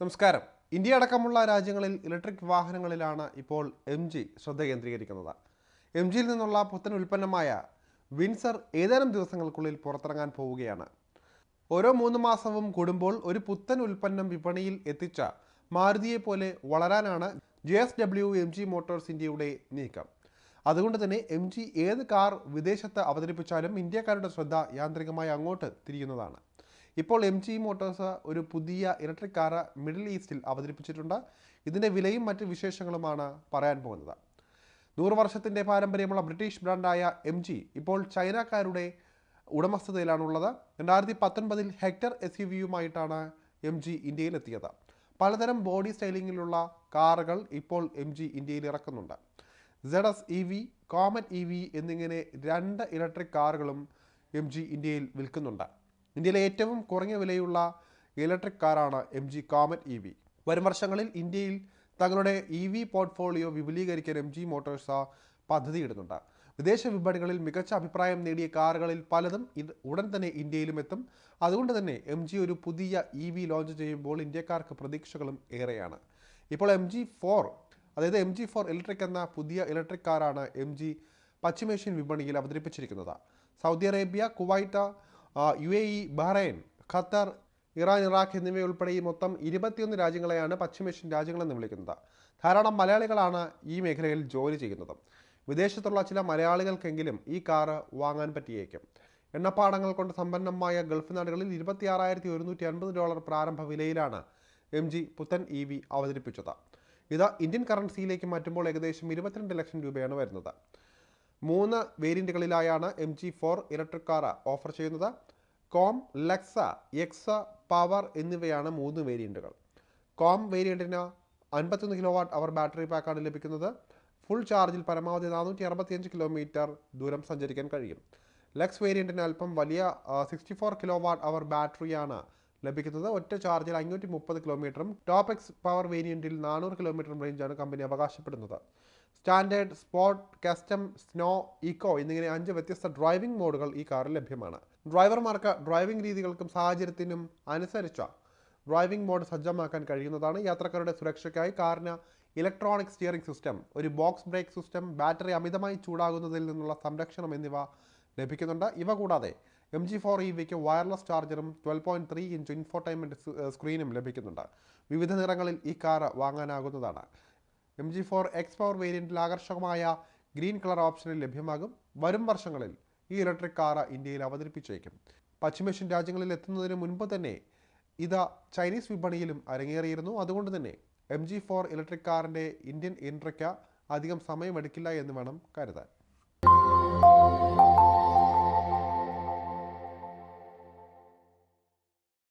നമസ്കാരം. ഇന്ത്യ അടക്കമുള്ള രാജ്യങ്ങളിൽ ഇലക്ട്രിക് വാഹനങ്ങളിലാണ് ഇപ്പോൾ എം ജി ശ്രദ്ധ കേന്ദ്രീകരിക്കുന്നത്. എം ജിയിൽ നിന്നുള്ള പുത്തൻ ഉൽപ്പന്നമായ വിൻസർ ഏതാനും ദിവസങ്ങൾക്കുള്ളിൽ പുറത്തിറങ്ങാൻ പോവുകയാണ്. ഓരോ മൂന്ന് മാസവും കൂടുമ്പോൾ ഒരു പുത്തൻ ഉൽപ്പന്നം വിപണിയിൽ എത്തിച്ച മാരുതിയെ പോലെ വളരാനാണ് J S W M G motors ഇന്ത്യയുടെ നീക്കം. അതുകൊണ്ട് തന്നെ എം ജി ഏത് കാർ വിദേശത്ത് അവതരിപ്പിച്ചാലും ഇന്ത്യക്കാരുടെ ശ്രദ്ധ യാന്ത്രികമായി അങ്ങോട്ട് തിരിയുന്നതാണ്. ഇപ്പോൾ എം ജി മോട്ടോഴ്സ് ഒരു പുതിയ ഇലക്ട്രിക് കാർ മിഡിൽ ഈസ്റ്റിൽ അവതരിപ്പിച്ചിട്ടുണ്ട്. ഇതിന്റെ വിലയും മറ്റ് വിശേഷങ്ങളുമാണ് പറയാൻ പോകുന്നത്. നൂറ് വർഷത്തിന്റെ പാരമ്പര്യമുള്ള ബ്രിട്ടീഷ് ബ്രാൻഡായ എം ജി ഇപ്പോൾ ചൈനക്കാരുടെ ഉടമസ്ഥതയിലാണുള്ളത്. രണ്ടായിരത്തി പത്തൊൻപതിൽ ഹെക്ടർ എസ് യു വിയുമായിട്ടാണ് എം ജി ഇന്ത്യയിലെത്തിയത്. പലതരം ബോഡി സ്റ്റൈലിങ്ങിലുള്ള കാറുകൾ ഇപ്പോൾ എം ജി ഇന്ത്യയിൽ ഇറക്കുന്നുണ്ട്. Z S E V comet E V എന്നിങ്ങനെ രണ്ട് ഇലക്ട്രിക് കാറുകളും എം ജി ഇന്ത്യയിൽ വിൽക്കുന്നുണ്ട്. ഇന്ത്യയിലെ ഏറ്റവും കുറഞ്ഞ വിലയുള്ള ഇലക്ട്രിക് കാറാണ് M G comet E V. വരും വർഷങ്ങളിൽ ഇന്ത്യയിൽ തങ്ങളുടെ ഇ വി പോർട്ട്ഫോളിയോ വിപുലീകരിക്കാൻ എം ജി മോട്ടോഴ്സ് പദ്ധതിയിടുന്നുണ്ട് വിദേശ വിപണികളിൽ മികച്ച അഭിപ്രായം നേടിയ കാറുകളിൽ പലതും ഉടൻ തന്നെ ഇന്ത്യയിലും എത്തും. അതുകൊണ്ട് തന്നെ എം ജി ഒരു പുതിയ ഇ വി ലോഞ്ച് ചെയ്യുമ്പോൾ ഇന്ത്യക്കാർക്ക് പ്രതീക്ഷകളും ഏറെയാണ്. ഇപ്പോൾ എം ജി ഫോർ അതായത് എം ജി ഫോർ ഇലക്ട്രിക് എന്ന പുതിയ ഇലക്ട്രിക് കാറാണ് എം ജി പശ്ചിമേഷ്യൻ വിപണിയിൽ അവതരിപ്പിച്ചിരിക്കുന്നത്. Saudi Arabia Kuwait U A E Bahrain Qatar Iran Iraq എന്നിവയുൾപ്പെടെ ഈ മൊത്തം ഇരുപത്തിയൊന്ന് രാജ്യങ്ങളെയാണ് പശ്ചിമേഷ്യൻ രാജ്യങ്ങളെന്ന് വിളിക്കുന്നത്. ധാരാളം മലയാളികളാണ് ഈ മേഖലയിൽ ജോലി ചെയ്യുന്നത്. വിദേശത്തുള്ള ചില മലയാളികൾക്കെങ്കിലും ഈ കാറ് വാങ്ങാൻ പറ്റിയേക്കും. എണ്ണപ്പാടങ്ങൾ കൊണ്ട് സമ്പന്നമായ ഗൾഫ് നാടുകളിൽ ഇരുപത്തി ആറായിരത്തി ഒരുന്നൂറ്റി അൻപത് ഡോളർ പ്രാരംഭ വിലയിലാണ് എം ജി പുത്തൻ ഇ വി അവതരിപ്പിച്ചത്. ഇത് ഇന്ത്യൻ കറൻസിയിലേക്ക് മാറ്റുമ്പോൾ ഏകദേശം ഇരുപത്തിരണ്ട് ലക്ഷം രൂപയാണ് വരുന്നത്. മൂന്ന് വേരിയന്റുകളിലായാണ് M G four electric car offer ചെയ്യുന്നത്. കോം ലെക്സ എക്സ പവർ എന്നിവയാണ് മൂന്ന് വേരിയന്റുകൾ കോം വേരിയന്റിന് അൻപത്തൊന്ന് കിലോ വാട്ട് അവർ ബാറ്ററി പാക്കാണ് ലഭിക്കുന്നത്. ഫുൾ ചാർജിൽ പരമാവധി നാനൂറ്റി അറുപത്തിയഞ്ച് കിലോമീറ്റർ ദൂരം സഞ്ചരിക്കാൻ കഴിയും. ലെക്സ് വേരിയന്റിന് അല്പം വലിയ sixty four kilowatt hour ബാറ്ററിയാണ് ലഭിക്കുന്നത്. ഒറ്റ ചാർജിൽ അഞ്ഞൂറ്റി മുപ്പത് കിലോമീറ്ററും ടോപ്പ് എക്സ് പവർ വേരിയന്റിൽ നാനൂറ് കിലോമീറ്ററും റേഞ്ചാണ് കമ്പനി അവകാശപ്പെടുന്നത്. Standard sport custom snow eco എന്നിങ്ങനെ അഞ്ച് വ്യത്യസ്ത ഡ്രൈവിംഗ് മോഡുകൾ ഈ കാറിൽ ലഭ്യമാണ്. ഡ്രൈവർമാർക്ക് ഡ്രൈവിംഗ് രീതികൾക്കും സാഹചര്യത്തിനും അനുസരിച്ച ഡ്രൈവിംഗ് മോഡ് സജ്ജമാക്കാൻ കഴിയുന്നതാണ്. യാത്രക്കാരുടെ സുരക്ഷയ്ക്കായി കാറിന് ഇലക്ട്രോണിക് സ്റ്റിയറിംഗ് സിസ്റ്റം ഒരു ബോക്സ് ബ്രേക്ക് സിസ്റ്റം ബാറ്ററി അമിതമായി ചൂടാകുന്നതിൽ നിന്നുള്ള സംരക്ഷണം എന്നിവ ലഭിക്കുന്നുണ്ട്. ഇവ കൂടാതെ എം ജി ഫോർ ഇ വിക്ക് wireless ചാർജറും twelve point three inch infotainment സ്ക്രീനും ലഭിക്കുന്നുണ്ട്. വിവിധ നിറങ്ങളിൽ ഈ car വാങ്ങാനാകുന്നതാണ്. M G four X power വേരിയന്റിൽ ആകർഷകമായ ഗ്രീൻ കളർ ഓപ്ഷനിൽ ലഭ്യമാകും. വരും വർഷങ്ങളിൽ ഈ ഇലക്ട്രിക് കാർ ഇന്ത്യയിൽ അവതരിപ്പിച്ചേക്കും. പശ്ചിമേഷ്യൻ രാജ്യങ്ങളിൽ എത്തുന്നതിന് മുൻപ് തന്നെ ഇത് ചൈനീസ് വിപണിയിലും അരങ്ങേറിയിരുന്നു. അതുകൊണ്ട് തന്നെ എം ജി ഫോർ ഇലക്ട്രിക് കാറിന്റെ ഇന്ത്യൻ എൻട്രിക്ക് അധികം സമയമെടുക്കില്ല എന്ന് വേണം കരുതാൻ.